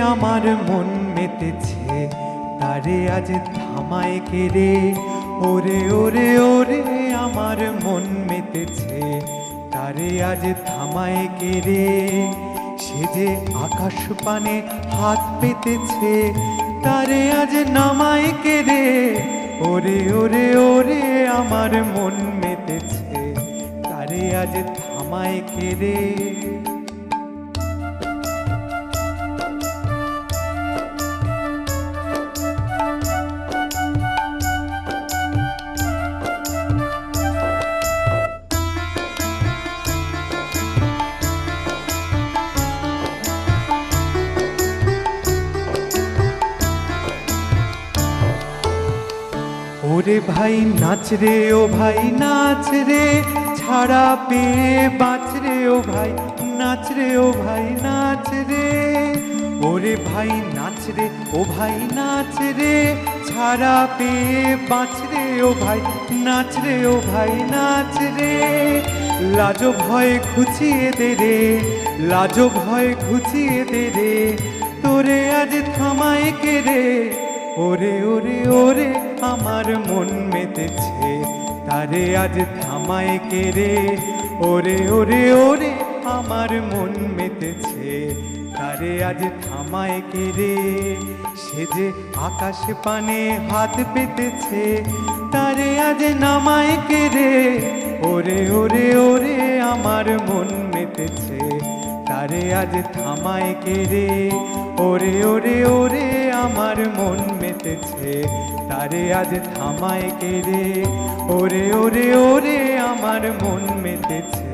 আমার মন মেতেছে। তারে আজ থামায় কে রে? ওরে ওরে ওরে, আমার মন মেতেছে। তারে আজ থামায় কে রে? সে যে আকাশ পানে হাত পেতেছে। তারে আজ নামায় কে রে? ওরে ওরে ওরে, আমার মন মেতেছে। তারে আজ থামায় কে রে? ওরে ভাই, নাচ রে, ও ভাই, নাচ রে। ছাড়া পেয়ে বাঁচ রে, ও ভাই, নাচ রে, ও ভাই, নাচ রে। ওরে ভাই, নাচ রে, ও ভাই, নাচ রে। ছাড়া পেয়ে বাঁচ রে, ও ভাই, নাচ রে, ও ভাই, নাচ রে। লাজো ভয় ঘুচিয়ে দে রে, লাজো ভয় ঘুচিয়ে দে রে। তোরে আজ থামায় কে রে ওরে ওরে ওরে, আমার মন মেতেছে। তারে আজ থামায় কে রে? ওরে ওরে ওরে, আমার মন মেতেছে। তারে আজ থামায় কে রে? সে যে আকাশ পানে হাত পেতেছে, তারে আজ নামায় কে রে? ওরে ওরে ওরে, আমার মন মেতেছে। তারে আজ থামায় কে রে? ওরে ওরে ওরে, আমার মন মেতেছে। তারে আজ থামায় কে রে? ওরে ওরে ওরে, আমার মন মেতেছে।